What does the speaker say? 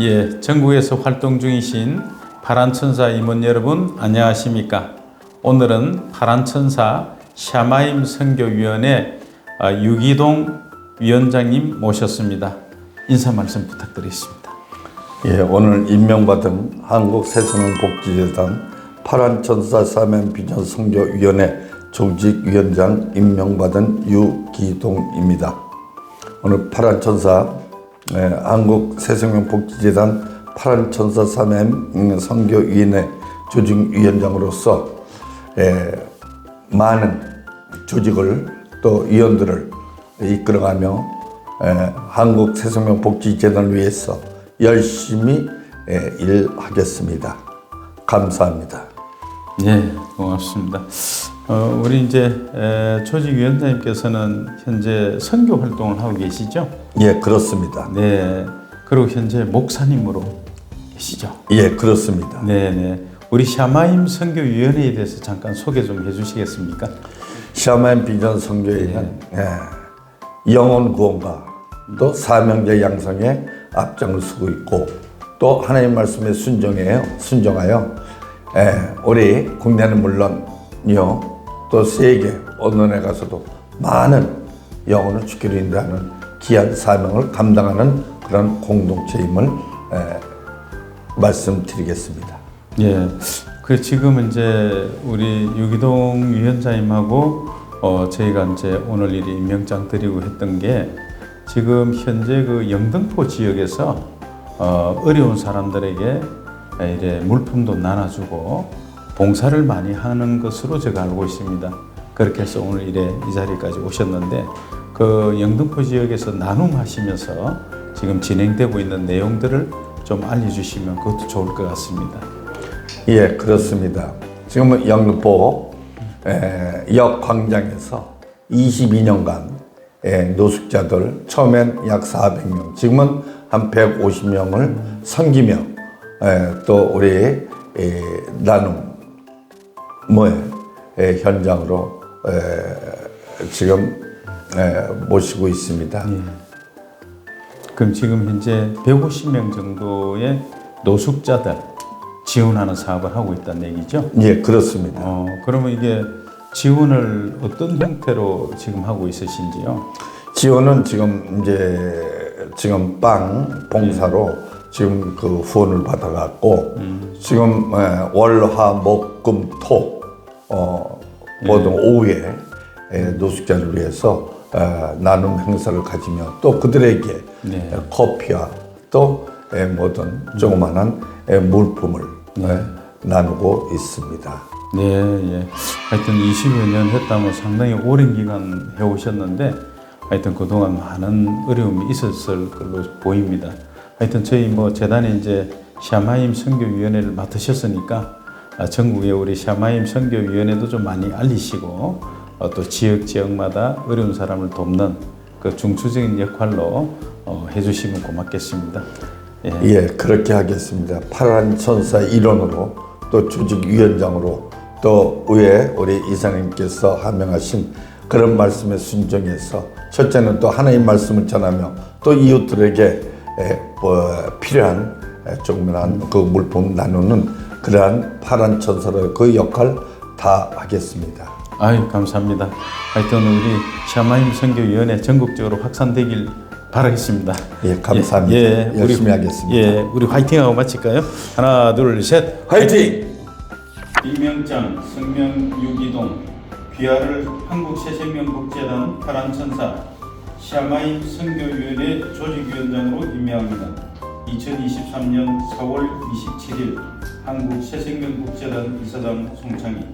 예, 전국에서 활동 중이신 파란천사 임원 여러분 안녕하십니까? 오늘은 파란천사 샤마임 선교위원회 아, 유기동 위원장님 모셨습니다. 인사 말씀 부탁드리겠습니다. 예, 오늘 임명받은 한국새성복지재단 파란천사 사면 비전 선교위원회 조직위원장 임명받은 유기동입니다. 오늘 파란천사 예, 한국새성복지재단 파란천사 사면 선교위원회 조직위원장으로서 예, 많은 조직을 또 위원들을 이끌어가며 에, 한국 새생명 복지재단을 위해서 열심히 에, 일하겠습니다. 감사합니다. 네, 고맙습니다. 어, 우리 이제 에, 조직위원장님께서는 현재 선교 활동을 하고 계시죠? 예, 그렇습니다. 네, 그리고 현재 목사님으로 계시죠? 예, 그렇습니다. 네, 네. 우리 샤마임 선교위원회에 대해서 잠깐 소개 좀 해주시겠습니까? 샤만 비전 선교회는 예, 영혼 구원과 또 사명자 양성에 앞장을 서고 있고 또 하나님 말씀에 순종해요. 순종하여 예, 우리 국내는 물론요 또 세계 언론에 가서도 많은 영혼을 죽기로 인도하는 귀한 사명을 감당하는 그런 공동체임을 예, 말씀드리겠습니다. 예, 그 지금 이제 우리 유기동 위원장님하고 어 저희가 이제 오늘 일이 임명장 드리고 했던 게 지금 현재 그 영등포 지역에서 어 어려운 사람들에게 이제 물품도 나눠주고 봉사를 많이 하는 것으로 제가 알고 있습니다. 그렇게 해서 오늘 이래 이 자리까지 오셨는데 그 영등포 지역에서 나눔하시면서 지금 진행되고 있는 내용들을 좀 알려주시면 그것도 좋을 것 같습니다. 예, 그렇습니다. 지금은 영등포 에, 역 광장에서 22년간 에, 노숙자들 처음엔 약 400명, 지금은 한 150명을 섬기며 에, 또 우리 에, 나눔 뭐에 에, 현장으로 에, 지금 에, 모시고 있습니다. 그럼 지금 현재 150명 정도의 노숙자들 지원하는 사업을 하고 있다는 얘기죠? 예, 그렇습니다. 어, 그러면 이게 지원을 어떤 형태로 지금 하고 있으신지요? 지원은 지금 이제 지금 빵 봉사로 지금 그 후원을 받아갖고 지금 에, 월화목금토 어, 모든 오후에 에, 노숙자를 위해서 에, 나눔 행사를 가지며 또 그들에게 네. 에, 커피와 또 에, 모든 조그마한 에, 물품을 에, 나누고 있습니다. 네, 예. 하여튼 20여 년 했다면 상당히 오랜 기간 해오셨는데 하여튼 그동안 많은 어려움이 있었을 걸로 보입니다. 하여튼 저희 뭐 재단에 이제 샤마임 선교위원회를 맡으셨으니까 아, 전국에 우리 샤마임 선교위원회도 좀 많이 알리시고 어, 또 지역 지역마다 어려운 사람을 돕는 그 중추적인 역할로 어, 해주시면 고맙겠습니다. 예. 예, 그렇게 하겠습니다. 파란 천사 일원으로 또 조직위원장으로 또 위에 우리 이사님께서 하명하신 그런 말씀에 순종해서 첫째는 또 하나님 말씀을 전하며 또 이웃들에게 필요한 에, 조그만한 그 물품 나누는 그러한 파란 천사로의 그 역할 다 하겠습니다. 아유 감사합니다. 하여튼 우리 샤마임 선교위원회 전국적으로 확산되길 바라겠습니다. 예, 감사합니다. 예, 열심히 우리, 하겠습니다. 예, 우리 화이팅하고 마칠까요? 하나, 둘, 셋. 화이팅! 임명장, 성명 유기동, 귀하를 한국새생명복지재단 파란천사, 샤마임 선교위원회 조직위원장으로 임명합니다. 2023년 4월 27일 한국새생명복지재단 이사장 송창희